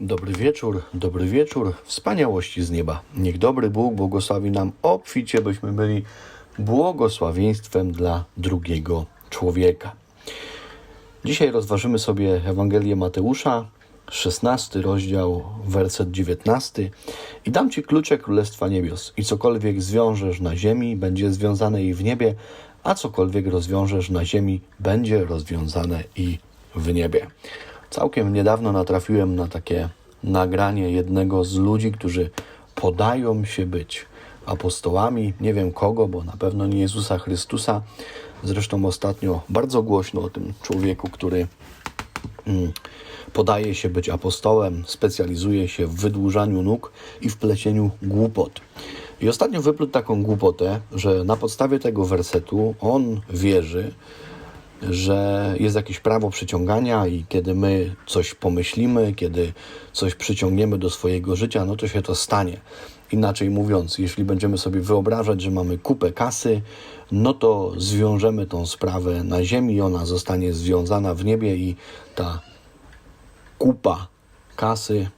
Dobry wieczór, dobry wieczór, wspaniałości z nieba. Niech dobry Bóg błogosławi nam obficie, byśmy byli błogosławieństwem dla drugiego człowieka. Dzisiaj rozważymy sobie Ewangelię Mateusza, 16 rozdział, werset 19 i dam Ci klucze Królestwa Niebios i cokolwiek zwiążesz na ziemi, będzie związane i w niebie, a cokolwiek rozwiążesz na ziemi, będzie rozwiązane i w niebie. Całkiem niedawno natrafiłem na takie nagranie jednego z ludzi, którzy podają się być apostołami, nie wiem kogo, bo na pewno nie Jezusa Chrystusa. Zresztą ostatnio bardzo głośno o tym człowieku, który mm, podaje się być apostołem, specjalizuje się w wydłużaniu nóg i w plecieniu głupot. I ostatnio wyplótł taką głupotę, że na podstawie tego wersetu on wierzy, że jest jakieś prawo przyciągania i kiedy my coś pomyślimy, kiedy coś przyciągniemy do swojego życia, no to się to stanie. Inaczej mówiąc, jeśli będziemy sobie wyobrażać, że mamy kupę kasy, no to zwiążemy tą sprawę na ziemi, ona zostanie związana w niebie i ta kupa kasy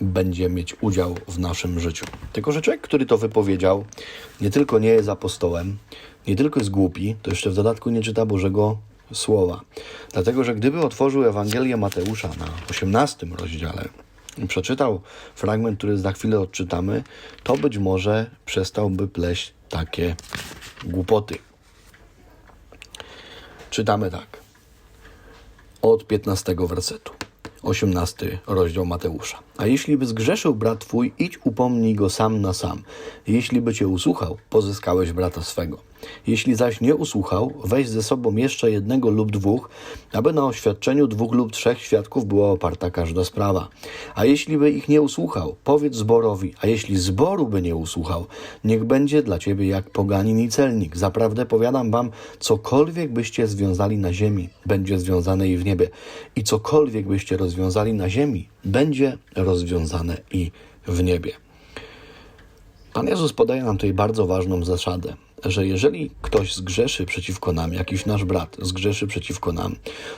będzie mieć udział w naszym życiu. Tylko, że człowiek, który to wypowiedział, nie tylko nie jest apostołem, nie tylko jest głupi, to jeszcze w dodatku nie czyta Bożego Słowa. Dlatego, że gdyby otworzył Ewangelię Mateusza na 18 rozdziale i przeczytał fragment, który za chwilę odczytamy, to być może przestałby pleść takie głupoty. Czytamy tak. Od 15 wersetu. 18 rozdział Mateusza. A jeśli by zgrzeszył brat twój, idź upomnij go sam na sam. Jeśli by cię usłuchał, pozyskałeś brata swego. Jeśli zaś nie usłuchał, weź ze sobą jeszcze jednego lub dwóch, aby na oświadczeniu dwóch lub trzech świadków była oparta każda sprawa. A jeśli by ich nie usłuchał, powiedz zborowi, a jeśli zboru by nie usłuchał, niech będzie dla ciebie jak poganin i celnik. Zaprawdę powiadam wam, cokolwiek byście związali na ziemi, będzie związane i w niebie. I cokolwiek byście rozwiązali na ziemi, będzie rozwiązane i w niebie. Pan Jezus podaje nam tutaj bardzo ważną zasadę, że jeżeli ktoś zgrzeszy przeciwko nam, jakiś nasz brat zgrzeszy przeciwko nam,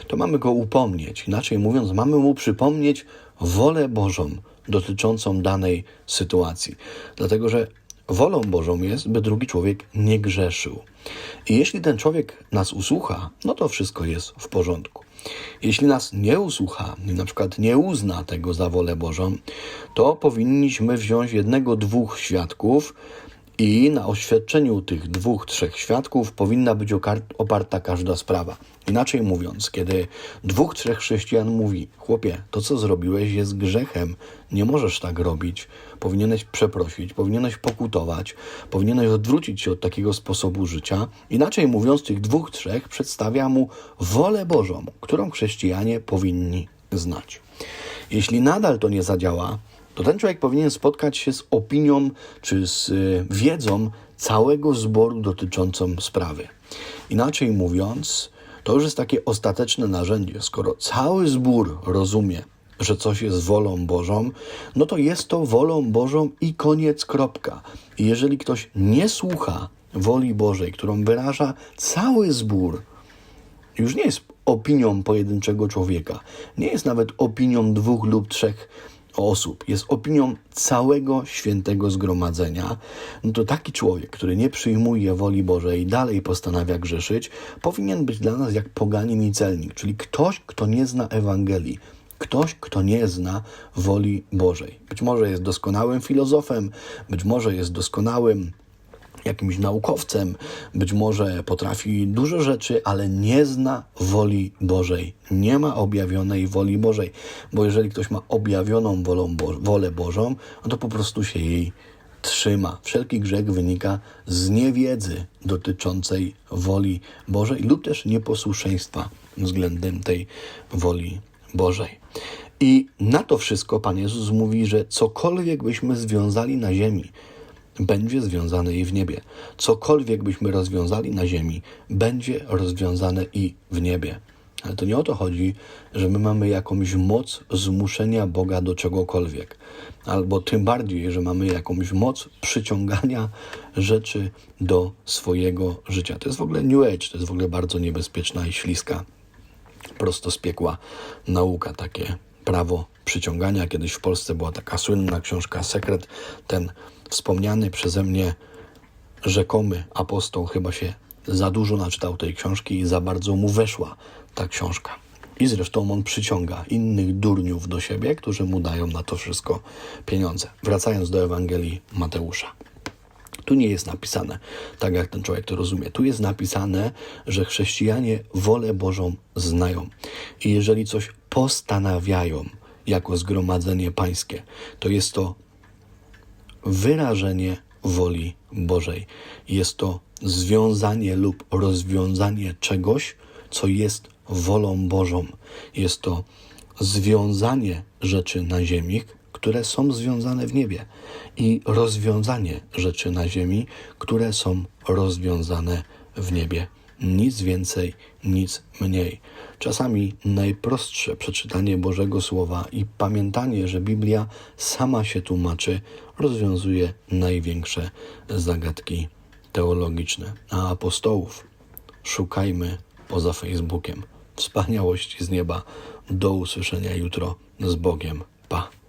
to mamy go upomnieć. Inaczej mówiąc, mamy mu przypomnieć wolę Bożą dotyczącą danej sytuacji. Dlatego, że wolą Bożą jest, by drugi człowiek nie grzeszył. I jeśli ten człowiek nas usłucha, no to wszystko jest w porządku. Jeśli nas nie usłucha na przykład nie uzna tego za wolę Bożą, to powinniśmy wziąć jednego, dwóch świadków i na oświadczeniu tych dwóch, trzech świadków powinna być oparta każda sprawa. Inaczej mówiąc, kiedy dwóch, trzech chrześcijan mówi: Chłopie, to co zrobiłeś jest grzechem, nie możesz tak robić, powinieneś przeprosić, powinieneś pokutować, powinieneś odwrócić się od takiego sposobu życia. Inaczej mówiąc, tych dwóch, trzech przedstawia mu wolę Bożą, którą chrześcijanie powinni znać. Jeśli nadal to nie zadziała, to ten człowiek powinien spotkać się z opinią czy z y, wiedzą całego zboru dotyczącą sprawy. Inaczej mówiąc, to już jest takie ostateczne narzędzie. Skoro cały zbór rozumie, że coś jest wolą Bożą, no to jest to wolą Bożą i koniec, kropka. I jeżeli ktoś nie słucha woli Bożej, którą wyraża cały zbór, już nie jest opinią pojedynczego człowieka, nie jest nawet opinią dwóch lub trzech osób, jest opinią całego świętego zgromadzenia, no to taki człowiek, który nie przyjmuje woli Bożej i dalej postanawia grzeszyć, powinien być dla nas jak poganin i celnik, czyli ktoś, kto nie zna Ewangelii. Ktoś, kto nie zna woli Bożej. Być może jest doskonałym filozofem, być może jest doskonałym jakimś naukowcem, być może potrafi dużo rzeczy, ale nie zna woli Bożej. Nie ma objawionej woli Bożej, bo jeżeli ktoś ma objawioną wolą Bo wolę Bożą, no to po prostu się jej trzyma. Wszelki grzech wynika z niewiedzy dotyczącej woli Bożej lub też nieposłuszeństwa względem tej woli Bożej. I na to wszystko Pan Jezus mówi, że cokolwiek byśmy związali na ziemi, będzie związane i w niebie. Cokolwiek byśmy rozwiązali na ziemi, będzie rozwiązane i w niebie. Ale to nie o to chodzi, że my mamy jakąś moc zmuszenia Boga do czegokolwiek, albo tym bardziej, że mamy jakąś moc przyciągania rzeczy do swojego życia. To jest w ogóle New Age, to jest w ogóle bardzo niebezpieczna i śliska, prosto z piekła nauka, takie prawo przyciągania. Kiedyś w Polsce była taka słynna książka Sekret. Ten wspomniany przeze mnie rzekomy apostoł chyba się za dużo naczytał tej książki i za bardzo mu weszła ta książka. I zresztą on przyciąga innych durniów do siebie, którzy mu dają na to wszystko pieniądze. Wracając do Ewangelii Mateusza. Tu nie jest napisane, tak jak ten człowiek to rozumie. Tu jest napisane, że chrześcijanie wolę Bożą znają. I jeżeli coś postanawiają jako zgromadzenie pańskie, to jest to wyrażenie woli Bożej. Jest to związanie lub rozwiązanie czegoś, co jest wolą Bożą. Jest to związanie rzeczy na ziemi, które są związane w niebie i rozwiązanie rzeczy na ziemi, które są rozwiązane w niebie. Nic więcej, nic mniej. Czasami najprostsze przeczytanie Bożego Słowa i pamiętanie, że Biblia sama się tłumaczy, rozwiązuje największe zagadki teologiczne. A apostołów szukajmy poza Facebookiem. Wspaniałości z nieba. Do usłyszenia jutro z Bogiem. Pa.